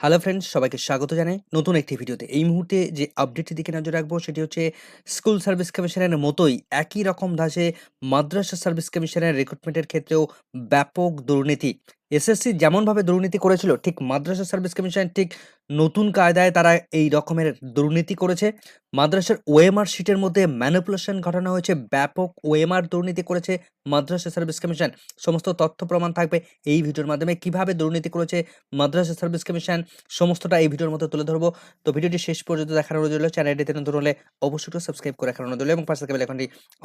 Hello friends সবাইকে স্বাগত জানাই নতুন একটি ভিডিওতে। এই মুহূর্তে যে আপডেটটি দিকে নজর রাখব সেটি হচ্ছে স্কুল সার্ভিস কমিশনের মতোই একই রকম ধাঁচে মাদ্রাসা সার্ভিস কমিশনের রিক্রুটমেন্টের ক্ষেত্রেও ব্যাপক দুর্নীতি। এসএসসি যেমনভাবে দুর্নীতি করেছিল, ঠিক মাদ্রাসা সার্ভিস কমিশন ঠিক নতুন কায়দায় তারা এই রকমের দুর্নীতি করেছে। মাদ্রাসার ওএমআর শিটের মধ্যে ম্যানিপুলেশন ঘটানো হয়েছে, ব্যাপক ওএমআর দুর্নীতি করেছে মাদ্রাসা সার্ভিস কমিশন। সমস্ত তথ্য প্রমাণ থাকবে এই ভিডিওর মাধ্যমে। কীভাবে দুর্নীতি করেছে মাদ্রাসা সার্ভিস কমিশন, সমস্তটা এই ভিডিওর মধ্যে তুলে ধরবো। তো ভিডিওটি শেষ পর্যন্ত অনুরোধ রইল। চ্যানেলটিতে নতুন হলে অবশ্যই একটু সাবস্ক্রাইব করে অনুরোধ রইল এবং পাশে থাকা বেল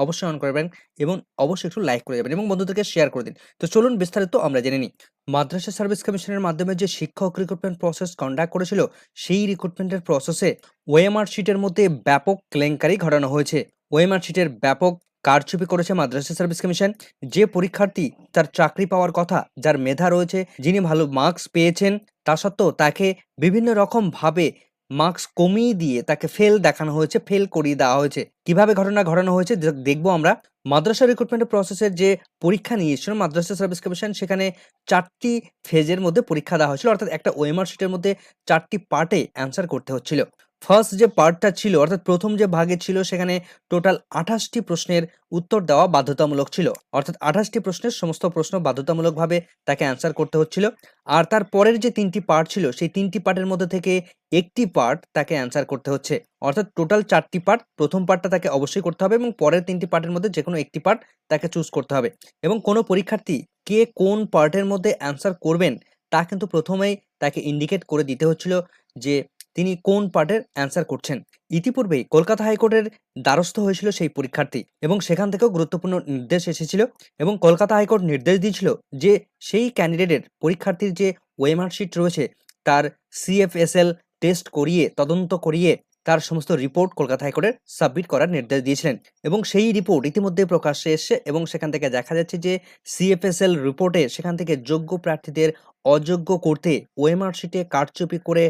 অবশ্যই অন করবেন এবং অবশ্যই একটু লাইক করে যাবেন এবং বন্ধুদেরকে শেয়ার করে দিন। তো চলুন বিস্তারিত আমরা জেনে নিই। মাদ্রাসা সার্ভিস কমিশনের মাধ্যমে যে শিক্ষক রিক্রুটমেন্ট প্রসেস কন্ডাক্ট করেছিল, সেই রিক্রুটমেন্টের প্রসেসে ওয়েমার শিটের মধ্যে ব্যাপক কেলেঙ্কারি ঘটানো হয়েছে। ওয়েমার শিটের ব্যাপক কারচুপি করেছে মাদ্রাসা সার্ভিস কমিশন। যে পরীক্ষার্থী তার চাকরি পাওয়ার কথা, যার মেধা রয়েছে, যিনি ভালো মার্কস পেয়েছেন, তা সত্ত্বেও তাকে বিভিন্ন রকম ভাবে মার্কস কমিয়ে দিয়ে তাকে ফেল দেখানো হয়েছে, ফেল করিয়ে দেওয়া হয়েছে। কীভাবে ঘটনা ঘটানো হয়েছে দেখব আমরা। মাদ্রাসা রিক্রুটমেন্ট প্রসেসের যে পরীক্ষা নিয়েছিল, মাদ্রাসা সার্ভিস কমিশন সেখানে চারটি ফেজের মধ্যে পরীক্ষা দেওয়া হয়েছিল। অর্থাৎ একটা ওয়েমার শিটের মধ্যে চারটি পার্টে অ্যান্সার করতে হচ্ছিল। ফার্স্ট যে পার্টটা ছিল, অর্থাৎ প্রথম যে ভাগে ছিল, সেখানে টোটাল আঠাশটি প্রশ্নের উত্তর দেওয়া বাধ্যতামূলক ছিল। অর্থাৎ আঠাশটি প্রশ্নের সমস্ত প্রশ্ন বাধ্যতামূলকভাবে তাকে অ্যান্সার করতে হচ্ছিল। আর তার পরের যে তিনটি পার্ট ছিল, সেই তিনটি পার্টের মধ্যে থেকে একটি পার্ট তাকে অ্যান্সার করতে হচ্ছে। অর্থাৎ টোটাল চারটি পার্ট প্রথম পার্টটা তাকে অবশ্যই করতে হবে এবং পরের তিনটি পার্টের মধ্যে যে কোনো একটি পার্ট তাকে চুজ করতে হবে। এবং কোনো পরীক্ষার্থী কে কোন পার্টের মধ্যে অ্যান্সার করবেন, তা কিন্তু প্রথমেই তাকে ইন্ডিকেট করে দিতে হচ্ছিল যে তিনি কোন পার্টের অ্যান্সার করছেন? ইতিপূর্বেই কলকাতা হাইকোর্টের দ্বারস্থ হয়েছিল সেই পরীক্ষার্থী এবং সেখান থেকেও গুরুত্বপূর্ণ নির্দেশ এসেছিল এবং কলকাতা হাইকোর্ট নির্দেশ দিয়েছিল যে সেই ক্যান্ডিডেটের পরীক্ষার্থীর যে ওয়েমার্কশিট রয়েছে, তার সিএফএসএল টেস্ট করিয়ে, তদন্ত করিয়ে তার সমস্ত রিপোর্ট কলকাতা হাইকোর্টের সাবমিট করার নির্দেশ দিয়েছিলেন। এবং সেই রিপোর্ট ইতিমধ্যে প্রকাশ্যে এসছে এবং সেখান থেকে দেখা যাচ্ছে যে সিএফএসএল রিপোর্টে সেখান থেকে যোগ্য প্রার্থীদের অযোগ্য করতে ওএমআর শিটে কারচুপি করে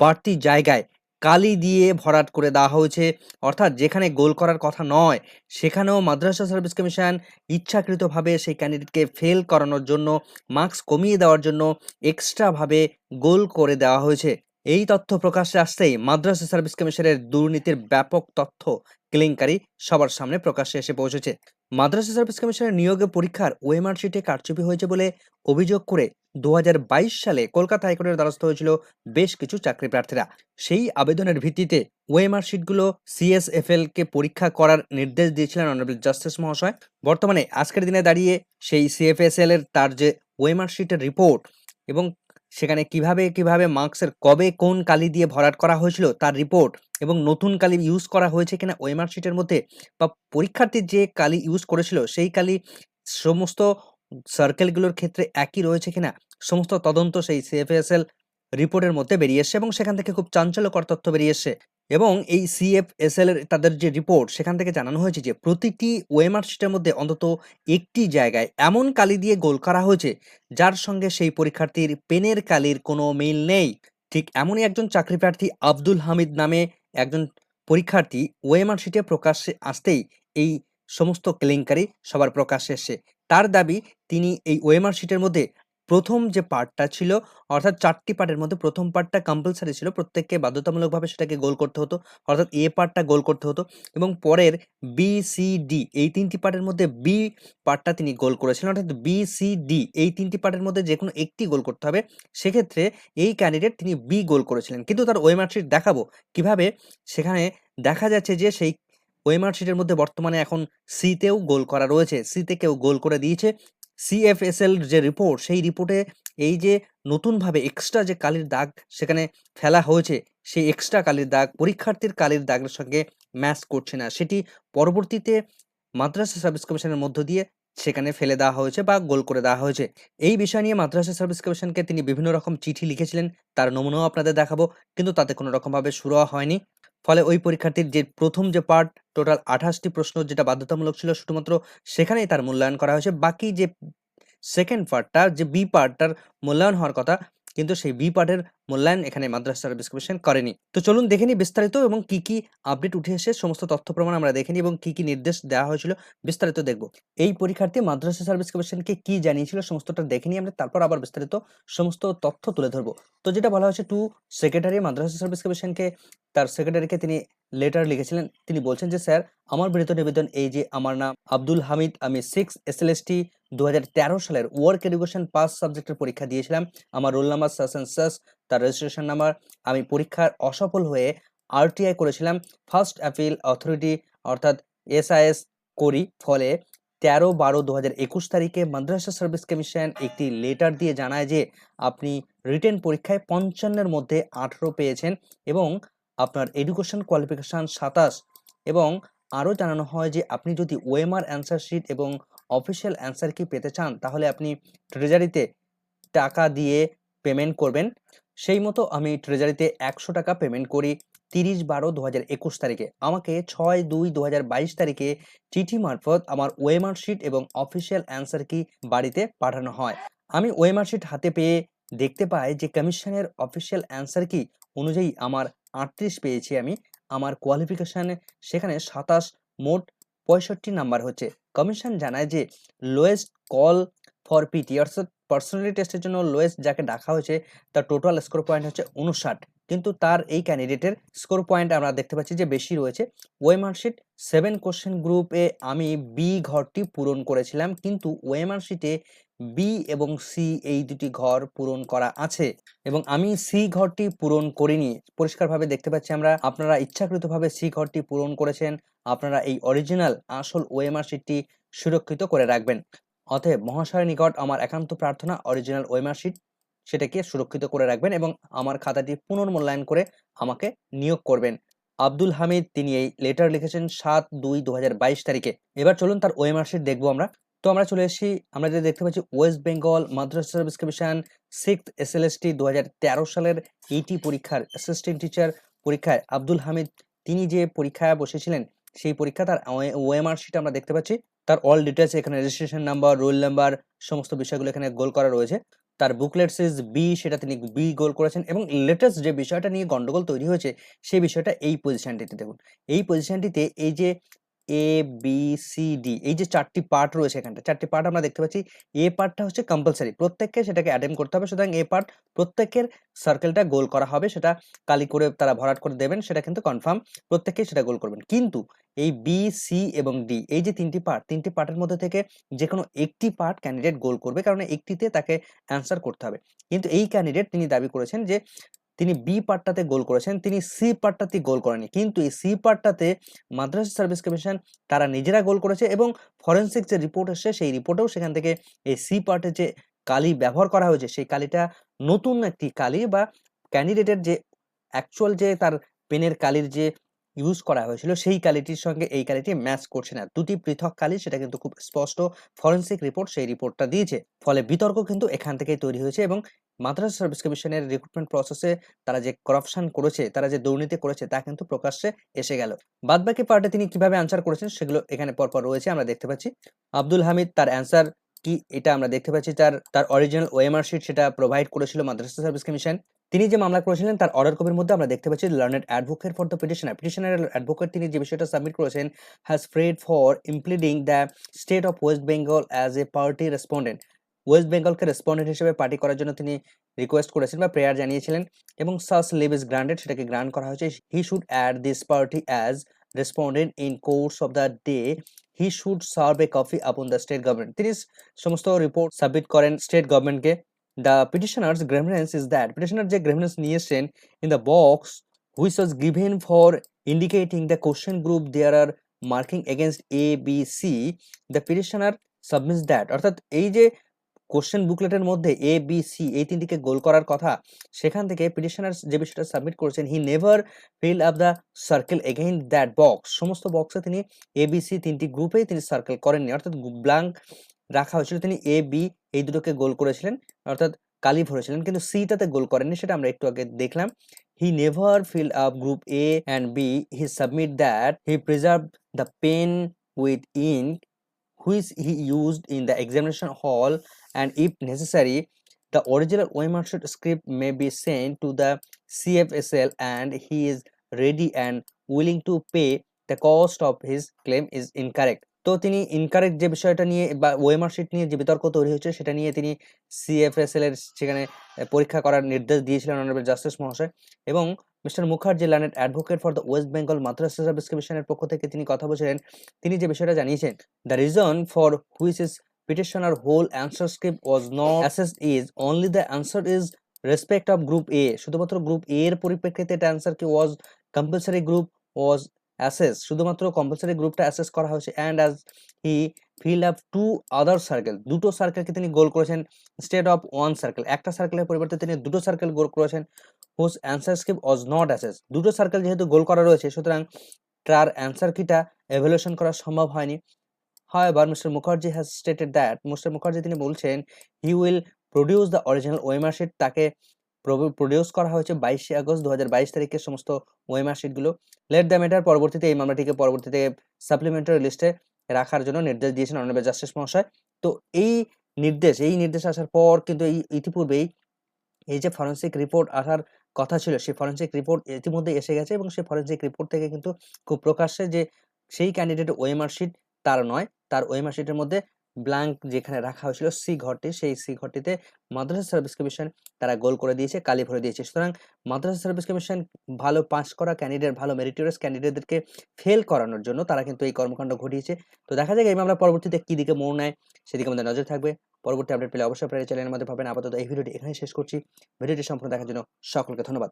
বাড়তি জায়গায় কালি দিয়ে ভরাট করে দেওয়া হয়েছে। অর্থাৎ যেখানে গোল করার কথা নয়, সেখানেও মাদ্রাসা সার্ভিস কমিশন ইচ্ছাকৃতভাবে সেই ক্যান্ডিডেটকে ফেল করানোর জন্য মার্কস কমিয়ে দেওয়ার জন্য এক্সট্রাভাবে গোল করে দেওয়া হয়েছে। এই তথ্য প্রকাশ্যে আসতেই মাদ্রাসা সার্ভিস কমিশনের দুর্নীতির ব্যাপক তথ্য কেলেঙ্কারি সবার সামনে প্রকাশ্যে এসে পৌঁছেছে। মাদ্রাসা সার্ভিস কমিশনের নিয়োগে পরীক্ষার ওএমআর শিটে কারচুপি হয়েছে বলে অভিযোগ করে দু হাজার বাইশ সালে কলকাতা হাইকোর্টের দ্বারস্থ হয়েছিল বেশ কিছু চাকরি প্রার্থীরা। সেই আবেদনের ভিত্তিতে ওএমআর শিটগুলো সিএসএফএল কে পরীক্ষা করার নির্দেশ দিয়েছিলেন অনারেবল জাস্টিস মহাশয়। বর্তমানে আজকের দিনে দাঁড়িয়ে সেই সিএফএসএল এর তার যে ওএমআর শিটের রিপোর্ট এবং সেখানে কীভাবে কীভাবে মার্কসের কবে কোন কালি দিয়ে ভরাট করা হয়েছিল তার রিপোর্ট এবং নতুন কালি ইউজ করা হয়েছে কিনা ওই শিটের মধ্যে বা পরীক্ষার্থী যে কালি ইউজ করেছিল সেই কালি সমস্ত সার্কেলগুলোর ক্ষেত্রে একই রয়েছে কিনা সমস্ত তদন্ত সেই সিএফএসএল রিপোর্টের মধ্যে বেরিয়ে এসছে এবং সেখান থেকে খুব চাঞ্চল্যকর তথ্য বেরিয়ে এসছে। এবং এই সিএফএসএল এর তাদের যে রিপোর্ট সেখান থেকে জানানো হয়েছে যে প্রতিটি ওএমআর শিটের মধ্যে অন্তত একটি জায়গায় এমন কালি দিয়ে গোল করা হয়েছে, যার সঙ্গে সেই পরীক্ষার্থীর পেনের কালির কোনো মিল নেই। ঠিক এমনই একজন চাকরি প্রার্থী আব্দুল হামিদ নামে একজন পরীক্ষার্থী ওএমআর শিটে প্রকাশ্যে আসতেই এই সমস্ত কেলেঙ্কারি সবার প্রকাশ্যে এসছে। তার দাবি, তিনি এই ওএমআর শিটের মধ্যে প্রথম যে পার্টটা ছিল, অর্থাৎ চারটি পার্টের মধ্যে প্রথম পার্টটা কম্পালসারি ছিল, প্রত্যেককে বাধ্যতামূলকভাবে সেটাকে গোল করতে হতো, অর্থাৎ এ পার্টটা গোল করতে হতো এবং পরের বি সি ডি এই তিনটি পার্টের মধ্যে বি পার্টটা তিনি গোল করেছিলেন, অর্থাৎ বি সি ডি এই তিনটি পার্টের মধ্যে যে কোনো একটি গোল করতে হবে, সেক্ষেত্রে এই ক্যান্ডিডেট তিনি বি গোল করেছিলেন। কিন্তু তার ওএমআর শিট দেখাবো কীভাবে, সেখানে দেখা যাচ্ছে যে সেই ওএমআর শিটের মধ্যে বর্তমানে এখন সিতেও গোল করা রয়েছে সিতে কেউ গোল করে দিয়েছে সিএফএসএল যে রিপোর্ট সেই রিপোর্টে এই যে নতুনভাবে এক্সট্রা যে কালির দাগ সেখানে ফেলা হয়েছে, সেই এক্সট্রা কালির দাগ, পরীক্ষার্থীর কালির দাগের সঙ্গে ম্যাচ করছে না। সেটি পরবর্তীতে মাদ্রাসা সার্ভিস কমিশনের মধ্য দিয়ে সেখানে ফেলে দেওয়া হয়েছে বা গোল করে দেওয়া হয়েছে। এই বিষয় নিয়ে মাদ্রাসা সার্ভিস কমিশনকে তিনি বিভিন্ন রকম চিঠি লিখেছিলেন, তার নমুনাও আপনাদের দেখাবো, কিন্তু তাতে কোনো রকমভাবে শুরু হয়নি। ফলে ওই পরীক্ষার্থীর যে প্রথম যে পার্ট টোটাল আঠাশটি প্রশ্ন যেটা বাধ্যতামূলক ছিল শুধুমাত্র সেখানেই তার মূল্যায়ন করা হয়েছে। বাকি যে সেকেন্ড পার্টটা যে বি পার্টটার মূল্যায়ন হওয়ার কথা কিন্তু সেই বি পার্টের মূল্যায়ন এখানে মাদ্রাসা সার্ভিস কমিশন করেনি। তো চলুন দেখে নিই বিস্তারিত এবং কি কি আপডেট উঠে এসে সমস্ত তথ্য প্রমাণ আমরা দেখে নিই এবং কি কি নির্দেশ দেওয়া হয়েছিল, বিস্তারিত দেখব। এই পরীক্ষার্থী মাদ্রাসা সার্ভিস কমিশনকে কি জানিয়েছিল সমস্তটা দেখে নিই আমরা, তারপর আবার বিস্তারিত সমস্ত তথ্য তুলে ধরবো। তো যেটা বলা হয়েছে টু সেক্রেটারি মাদ্রাসা সার্ভিস কমিশনকে তার সেক্রেটারিকে তিনি লেটার লিখেছিলেন, তিনি বলছেন যে, স্যার, আমার বিনীত নিবেদন এই যে, আমার নাম আব্দুল হামিদ, আমি six S L S T দু সালের ওয়ার্ক এডুকেশন পাস সাবজেক্টের পরীক্ষা দিয়েছিলাম। আমার রোল নাম্বার সাস অ্যান্ড সাস তার রেজিস্ট্রেশন নাম্বার আমি পরীক্ষার অসফল হয়ে আরটিআই করেছিলাম। ফার্স্ট অ্যাপিল অথরিটি অর্থাৎ এসআইএস করি, ফলে তেরো বারো দু হাজার একুশ তারিখে মাদ্রাসা সার্ভিস কমিশন একটি লেটার দিয়ে জানায় যে, আপনি রিটেন পরীক্ষায় পঞ্চান্নের মধ্যে আঠেরো পেয়েছেন এবং আপনার এডুকেশন কোয়ালিফিকেশান সাতাশ এবং আরও জানানো হয় যে আপনি যদি ওএমআর অ্যান্সার শিট এবং অফিসিয়াল অ্যান্সার কি পেতে চান, তাহলে আপনি ট্রেজারিতে টাকা দিয়ে পেমেন্ট করবেন। সেই মতো আমি ট্রেজারিতে একশো টাকা পেমেন্ট করি তিরিশ বারো দু হাজার একুশ তারিখে। আমাকে ছয় দুই দু হাজার বাইশ তারিখে চিঠি মারফত আমার ওয়েমার শিট এবং অফিসিয়াল অ্যান্সার কি বাড়িতে পাঠানো হয়। আমি ওয়েমার শিট হাতে পেয়ে দেখতে পাই যে কমিশনের অফিসিয়াল অ্যান্সার কি অনুযায়ী আমার আটত্রিশ পেয়েছি আমি। আমার কোয়ালিফিকেশানে সেখানে সাতাশ, মোট পঁয়ষট্টি নাম্বার হচ্ছে। কমিশন জানায় যে লোয়েস্ট কল ফর পিটি অর্থাৎ পার্সোনালি টেস্টের জন্য লোয়েস্ট যাকে ডাকা হয়েছে, তার টোটাল স্কোর পয়েন্ট হচ্ছে উনষাট কিন্তু তার এই ক্যান্ডিডেটের স্কোর পয়েন্ট আমরা দেখতে পাচ্ছি যে বেশি রয়েছে। ওয়েমার শিট সেভেন কোশ্চেন গ্রুপে আমি বি ঘরটি পূরণ করেছিলাম। কিন্তু ওয়েমার শিটে বি এবং সি এই দুটি ঘর পূরণ করা আছে এবং আমি সি ঘরটি পূরণ করিনি। পরিষ্কারভাবে দেখতে পাচ্ছি আমরা, আপনারা ইচ্ছাকৃতভাবে সি ঘরটি পূরণ করেছেন। আপনারা এই অরিজিনাল আসল ওএমআর শিটটি সুরক্ষিত করে রাখবেন। অতএব মহাশয়ের নিকট আমার একান্ত প্রার্থনা অরিজিনাল ওয়েমার শিট সেটাকে সুরক্ষিত করে রাখবেন এবং আমার খাতাটি পুনর্মূল্যায়ন করে আমাকে নিয়োগ করবেন। আব্দুল হামিদ, তিনি এই লেটার লিখেছেন সাত দুই দু তারিখে। এবার চলুন তার ওয়েমার শিট দেখব আমরা। তো আমরা চলে এসেছি, আমরা যেটা দেখতে পাচ্ছি West Bengal Madrasah service commission six S L S T সালের এইটি পরীক্ষার অ্যাসিস্ট্যান্ট টিচার পরীক্ষায় আব্দুল হামিদ, তিনি যে পরীক্ষায় বসেছিলেন, সেই পরীক্ষা তার ওএমআর শিট আমরা দেখতে পাচ্ছি। তার অল ডিটেলস এখানে রেজিস্ট্রেশন নাম্বার রোল নাম্বার সমস্ত বিষয়গুলো এখানে গোল করা রয়েছে। তার বুকলেট সিজ বি সেটা তিনি বি গোল করেছেন এবং লেটেস্ট যে বিষয়টা নিয়ে গন্ডগোল তৈরি হয়েছে, সেই বিষয়টা এই পজিশনটিতে দেখুন। এই পজিশনটিতে এই যে এ বি সি ডি এই যে চারটি পার্ট রয়েছে এখানটা, চারটি পার্ট আমরা দেখতে পাচ্ছি। এ পার্টটা হচ্ছে কম্পালসারি প্রত্যেককে সেটাকে অ্যাটেম্প করতে হবে। সুতরাং এ পার্ট প্রত্যেকের সার্কেলটা গোল করা হবে, সেটা কালি করে তারা ভরাট করে দেবেন, সেটা কিন্তু কনফার্ম প্রত্যেকেই সেটা গোল করবেন। কিন্তু এই বি সি এবং ডি এই যে তিনটি পার্ট তিনটি পার্টের মধ্যে থেকে যে কোনো একটি পার্ট ক্যান্ডিডেট গোল করবে, কারণ একটিতে তাকে অ্যান্সার করতে হবে। কিন্তু এই ক্যান্ডিডেট তিনি দাবি করেছেন যে তিনি বি পার্টটাতে গোল করেছেন, তিনি সি পার্টটাতে গোল করেনি কিন্তু এই সি পার্টটাতে মাদ্রাসা সার্ভিস কমিশন তারা নিজেরা গোল করেছে এবং ফরেন্সিক যে রিপোর্ট এসছে সেই রিপোর্টেও সেখান থেকে এই সি পার্টে যে কালি ব্যবহার করা হয়েছে, সেই কালিটা নতুন একটি কালি বা ক্যান্ডিডেটের যে অ্যাকচুয়াল যে তার পেনের কালির যে ইউজ করা হয়েছিল, সেই কালিটির সঙ্গে এই কালিটি ম্যাচ করছে না। দুটি পৃথক কালি, সেটা কিন্তু খুব স্পষ্ট ফরেন্সিক রিপোর্ট সেই রিপোর্টটা দিয়েছে। ফলে বিতর্ক কিন্তু এখান থেকেই তৈরি হয়েছে এবং মাদ্রাসা সার্ভিস কমিশনের রিক্রুটমেন্ট প্রসেসে তারা যে করাপশন করেছে, তারা যে দুর্নীতি করেছে, তা কিন্তু প্রকাশ্যে এসে গেল। বাদবাকি পার্টে তিনি কীভাবে আনসার করেছেন, সেগুলো এখানে পরপর রয়েছে, আমরা দেখতে পাচ্ছি। আব্দুল হামিদ তার অ্যান্সার কি, এটা আমরা দেখতে পাচ্ছি, তার তার অরিজিনাল ওএমআর শিট সেটা প্রোভাইড করেছিল মাদ্রাসা সার্ভিস কমিশন তিনি যে মামলা করেছিলেন, তার অর্ডার কপির মধ্যে আমরা দেখতে পাচ্ছি learned advocate for the petitioner petitioner advocate তিনি যে বিষয়টা সাবমিট করেছেন has prayed for impleading the state of West Bengal as a party respondent West বেঙ্গলকে respondent হিসেবে পার্টি করার জন্য তিনি রিকোয়েস্ট করেছেন বা প্রেয়ার জানিয়েছিলেন এবং সাস লিভ ইজ গ্রান্টেড সেটাকে গ্রান্ট করা হয়েছে। He should add this party as respondent in course of the day he should serve a copy upon the state government তিনি সমস্ত রিপোর্ট সাবমিট করেন স্টেট গভর্নমেন্টকে the petitioner's grievance is that petitioner যে grievance নিয়েছেন in the box which was given for indicating the question group there are marking against A B C the petitioner submits that অর্থাৎ এই যে question বুকলেটের মধ্যে এ B C এই তিনটিকে গোল করার কথা, সেখান থেকে পিটিশনার যে বিষয়টা সাবমিট করেছেন he never fill up the circle again that box সমস্ত বক্সে তিনি এ বি সি তিনটি গ্রুপেই তিনি সার্কেল করেননি। অর্থাৎ ব্লাঙ্ক রাখা হয়েছিল। তিনি এ বি এই দুটোকে গোল করেছিলেন, অর্থাৎ কালি ভরেছিলেন, কিন্তু সিটাতে গোল করেননি, সেটা আমরা একটু আগে দেখলাম। He never fill up group A and B he submit that he preserve the pen with ink which he used in the examination hall and if necessary original OMR sheet script may be sent to the CFSL and he is ready and willing to pay the cost of his claim is incorrect তো তিনি incorrect যে বিষয়টা নিয়ে বা OMR sheet নিয়ে যে বিতর্ক তৈরি হয়েছে, সেটা নিয়ে তিনি সিএফএসএল এর সেখানে পরীক্ষা করার নির্দেশ দিয়েছিলেন অনারেবল জাস্টিস মহাশয়। এবং mister Mukherjee learned advocate for the West Bengal Madrasah service কমিশনের পক্ষ থেকে তিনি কথা বলছিলেন। তিনি যে বিষয়টা জানিয়েছেন, the reason for which is petitioner whole answer script was not assessed is, only the answer is respect of group A. শুধুমাত্র গ্রুপ A এর পরিপ্রেক্ষিতে এটা অ্যান্সার কি was compulsory group was assessed. শুধুমাত্র কম্পালসারি গ্রুপটা অ্যাসেস করা হয়েছে and as he fill up two other circle দুটো সার্কেলকে তিনি গোল করেছেন স্টেট অফ ওয়ান সার্কেল একটা সার্কেলের পরিবর্তে তিনি দুটো সার্কেল গোল করেছেন whose answer script was not assess দুটো সার্কেল যেহেতু গোল করা রয়েছে, সুতরাং তার অ্যান্সার কিটা এভ্যালুয়েশন করা সম্ভব হয়নি। However, Mr. Mukherjee has stated that Mr. Mukherjee তিনি বলছেন he will produce the original OMR sheet তাকে প্রডিউস করা হয়েছে বাইশে আগস্ট দু তারিখে সমস্ত ওয়েমার শিটগুলো লেট দ্য ম্যাটার পরবর্তীতে এই মামলাটিকে পরবর্তীতে সাপ্লিমেন্টারি লিস্টে রাখার জন্য নির্দেশ দিয়েছেন অনারেবল জাস্টিস মহাশয় তো এই নির্দেশ এই নির্দেশ আসার পর কিন্তু এই ইতিপূর্বেই এই যে ফরেন্সিক রিপোর্ট আসার কথা ছিল সেই ফরেন্সিক রিপোর্ট ইতিমধ্যে এসে গেছে এবং সেই ফরেন্সিক রিপোর্ট থেকে কিন্তু খুব প্রকাশ্যে যে সেই ক্যান্ডিডেট ওয়েমার শিট তার নয়। তার ওই শিটের মধ্যে ব্ল্যাঙ্ক যেখানে রাখা হয়েছিল সি ঘরটি, সেই সি ঘরটিতে মাদ্রাসা সার্ভিস কমিশন তারা গোল করে দিয়েছে, কালি ভরে দিয়েছে। সুতরাং মাদ্রাসা সার্ভিস কমিশন ভালো পাস করা ক্যান্ডিডেট ভালো মেরিটোরিয়াস ক্যান্ডিডেটদেরকে ফেল করানোর জন্য তারা কিন্তু এই কর্মকাণ্ড ঘটিয়েছে। তো দেখা যাক এই মামলা পরবর্তীতে কি দিকে মোড় নেয়, সেদিকে আমাদের নজর থাকবে। পরবর্তী আপডেট পেলে অবশ্যই আপনারা চ্যানেলের মধ্যে পাবেন আপাতত এই ভিডিওটি এখানে শেষ করছি। ভিডিওটি সম্পূর্ণ দেখার জন্য সকলকে ধন্যবাদ।